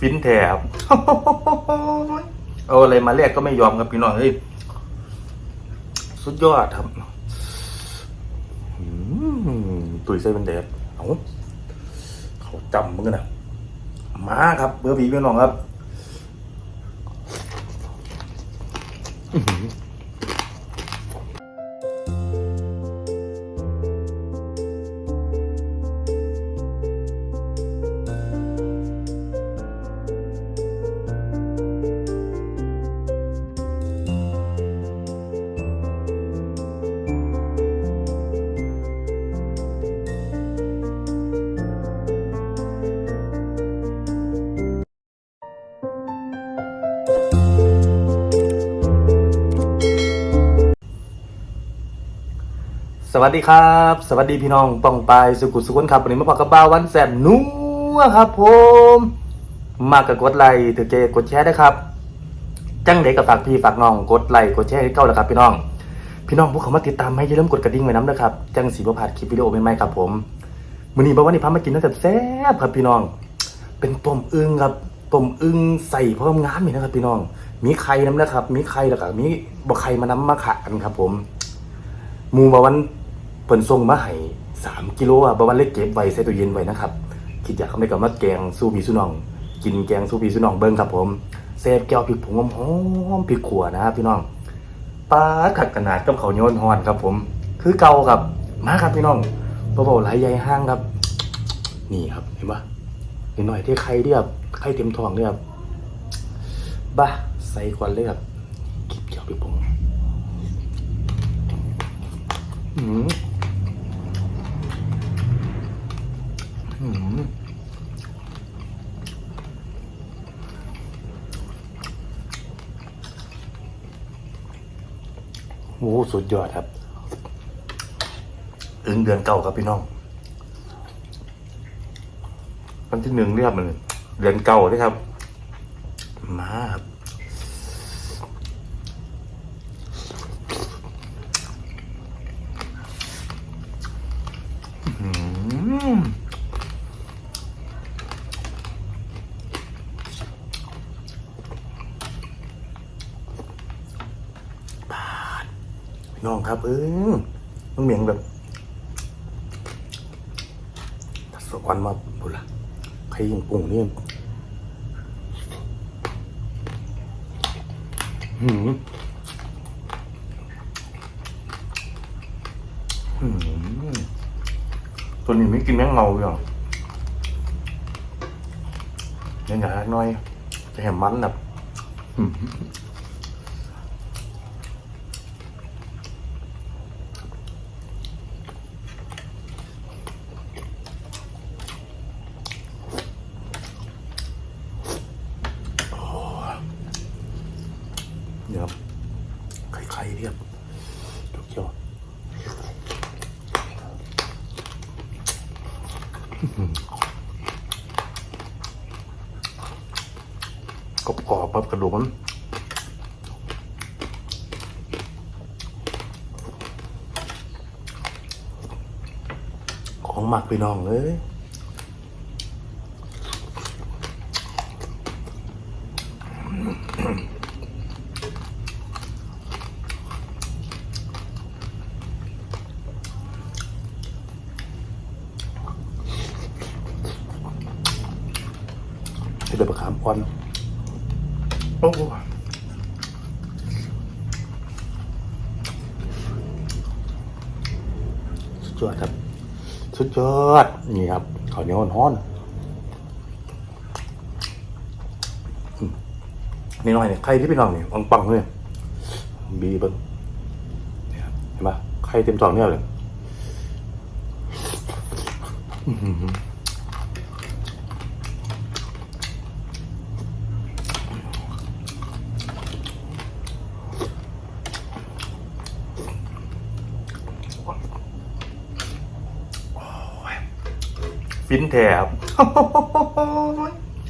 ฟินแถบเอาอะไรมาแลกก็ไม่ยอมครับพี่น้องเฮ้ยสุดยอดครับตุยใส่เป็นแดดเอาเขาจำมึงนนะมาครับเบอร์บีพี่น้องครับ สวัสดีครับ สวัสดีพี่น้องป้องปายสุกุสุขนครับวันนี้มาพบกับบ้าวันแสบนัวครับผม มากกับกดไลค์ถือเกกดแชร์นะครับ จังเด็กกับฝากพี่ฝากน้องกดไลค์กดแชร์ให้เข้าแล้วครับพี่น้อง พี่น้องพวกเขามาติดตามให้อย่าลืมกดกระดิ่งไว้น้ำนะครับจังสีบ่พาดคลิปวิดีโอใหม่ๆครับผมมื้อนี้บ่าวันนี้พามากินน้ำแซ่บครับพี่น้อง เป็นต้มอึ่งครับต้มอึ่งใส่พร้อมงามนี่นะครับ พี่น้อง มีไข่น้ำนะครับ มีไข่แล้วก็มีบ่ไข่มาน้ำมาขะกันครับผมหมูบาวัน เปิ่นส่งมาให้สามกิโลอะบาวันเล็กเก็บไว้ใส่ตู้เย็นไว้นะครับคิดอยากเข้าไม่กับมาแกงสู้พี่สู้น้อง กินแกงสู้พี่สู้น้องเบิ้งครับผมเซฟแก้วพริกผงหอมพริกขัวนะครับพี่น้องปลาขัดขนาดกับเขาวเหนียวฮอนครับผม คือเก่าครับมาครับพี่น้องเบาๆไหลใหญ่ห้างครับ นี่ครับเห็นปะเห็นหน่อยที่ไข่เรียบไข่เต็มท้องเรียบบ้าใส่ควันเลยครับกิบเจียวพริกผงอืมอืม โอ้สุดยอดครับ อึงเดือนเก่าครับพี่น้องวันที่หนึ่งเรียบมันเดือนเก่าเลยครับ มาครับอืมปาดพี่น้อง ครับเออต้องเหมียงแบบสวรรค์มาบุละใครยิงปุ่งนี่หืมหืมตัวนี้ไม่กินแม่งเมาอยู่หรอยังไงน้อยจะเห็นมันแบบอื้อหือโอ้เดี๋ยวไข่ๆเรียบทุกยอด กรอบกรอบครับกระดูกมันของหมักพี่น้องเลยที่เดือบขามควันโอ้สุดยอดครับ สุดยอด นี่ครับข้าวเหนียวฮ้อนๆอืมนี่หน่อยเนี่ยไข่ที่พี่น้องเนี่ยปังๆเลยบีเบิ้งเนี่ยครับเห็นปะไข่เต็มท้องเนี่ยเลย อื ฟินแถบ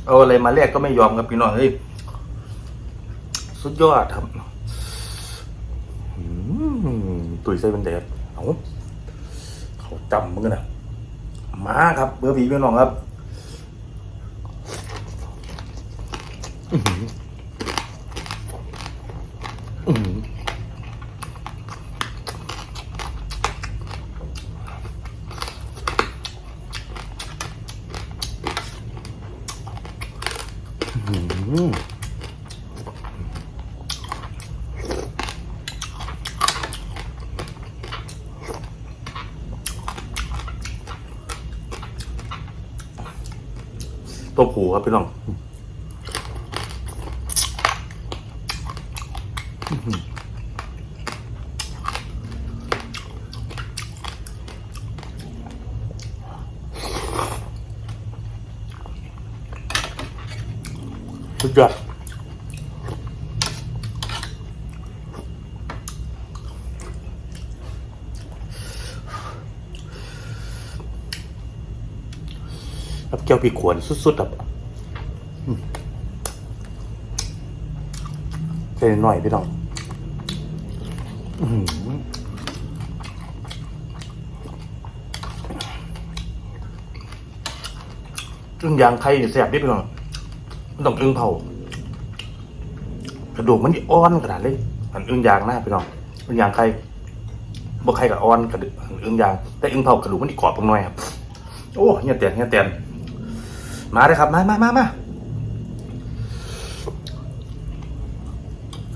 เอาอะไรมาแลกก็ไม่ยอมครับพี่น้องเฮ้ยสุดยอดครับตุยใส่เป็นแดดเอาเขาจำมึงนนะมาครับเบอร์บีพี่น้องครับ อื้อหืออื้อหืออื้อหือ ตัวผูครับพี่น้อง สุดยอดครับแก้วพี่ขวนสุดๆครับเส้นหน่อยพี่น้องซึ่งยางไข่นี่แสบดิพี่น้อง ต้องอึ้งเผากระดูกมันอ่อนขนาดเลยมันอึ้งยางหน้าพี่น้องอึ้งยางใครบ่ใครกับอ่อนกระดูกอึ้งยาง แต่อึ้งเผากระดูกมันกรอบตรงหน่อยครับ โอ้เงี้ยเตียนเงี้ยเตียนมาเลยครับ มามามามา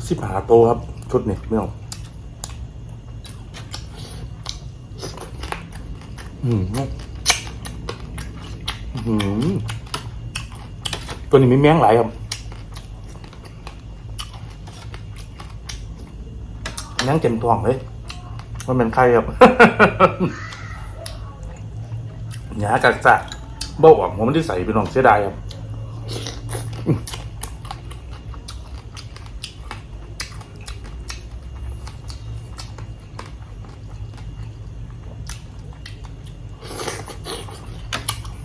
สิบหาโตครับ ชุดนี้พี่น้องอืมอืม ตัวนี้มีแมงหลายครับแมงเต็มท้องเลยมันเป็นไข่ครับหยากักจักเบ้าออกผมไม่ได้ใส่เป็นของเสียดายครับอืม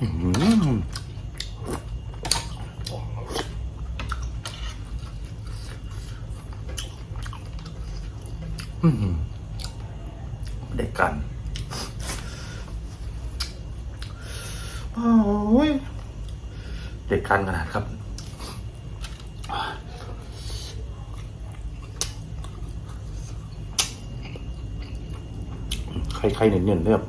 อื้อหือ เด็กกันโอ้ยเด็กกันขนาดครับใครๆเนียนๆเนี่ยบ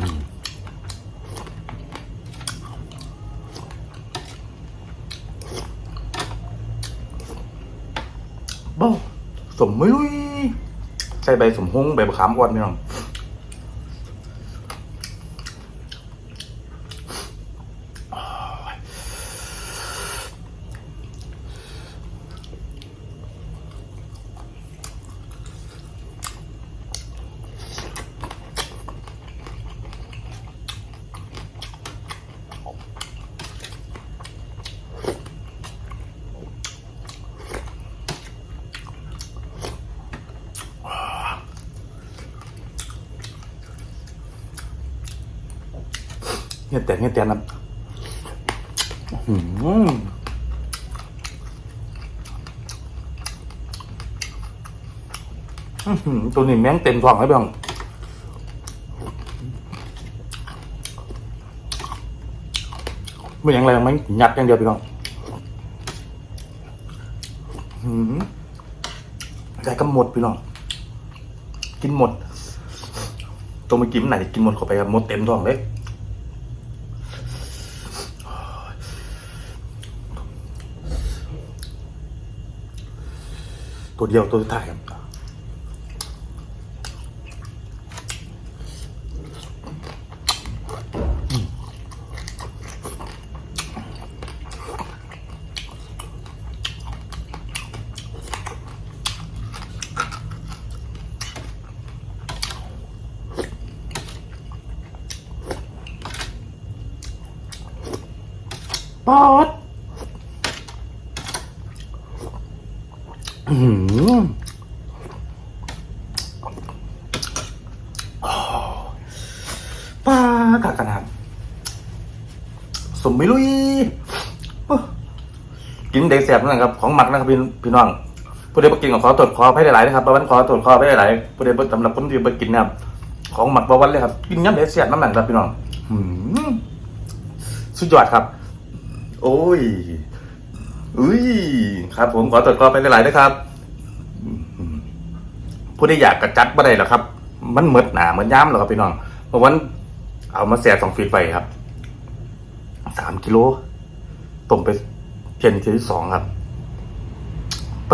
บ้าสมไม่ลุย ใส่ใบสมฮงใบมะขามอ่อนพี่น้อง เงี้ยแต่เงี้ยแต่นะอื้อหือตัวนี้แม่งเต็มท้องเลยพี่น้องไม่อย่างไรมันหยัดอย่างเดียวพี่น้องอื้ก็หมดพี่น้อง กินหมด ตัวเมื่อกี้มันไหนกินหมดเข้าไปครับหมดเต็มท้องเลย ตัวเดียวตัวสุดท้ายครับป๊อด อ๋อปากักขนาดสมไม่ลุยกินเด็กแสบนั่นครับ ของหมักนะครับพี่พี่น้องผู้ใดบ่กินก็ขอตรวจขอให้หลายๆนะครับบาวันขอตรวจขอให้หลายๆผู้ใดสำหรับคนที่บ่กินนะครับของหมักบาวันเลยครับ กินย้ำเด็กแสบน้ำหนักครับพี่น้องสุดยอดครับ โอ้ยอุ้ย ครับผมขอตรวจขอให้หลายๆนะครับ ผู้ที่อยากกระจัดบ่ได้หรอกครับ มันเหมือดหนาเหมือนย้ำหรอกครับพี่น้องเพราะวันเอามาแส่สองฟีดไปครับสามกิโลต้มไปเพียนที่สองครับไป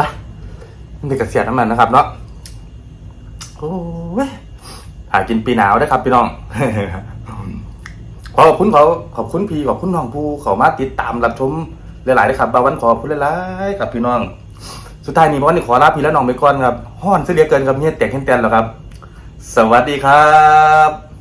นี่กระเสียน้ำมันนะครับเนาะโอ้ยหากินปีหนาวได้ครับ พี่น้องขอขอบคุณเขาขอบคุณพี่ขอบคุณน้องผู้เขามาติดตามรับชมหลายๆเลยครับบาวันขอบคุณหลายๆครับพี่น้อง สุดท้ายนี้บาวันนี่ขอลาพี่และน้องไปก่อนครับห้อนเสียเหลือเกินครับเนี่ยแตกเห็นแตนแล้วครับ สวัสดีครับ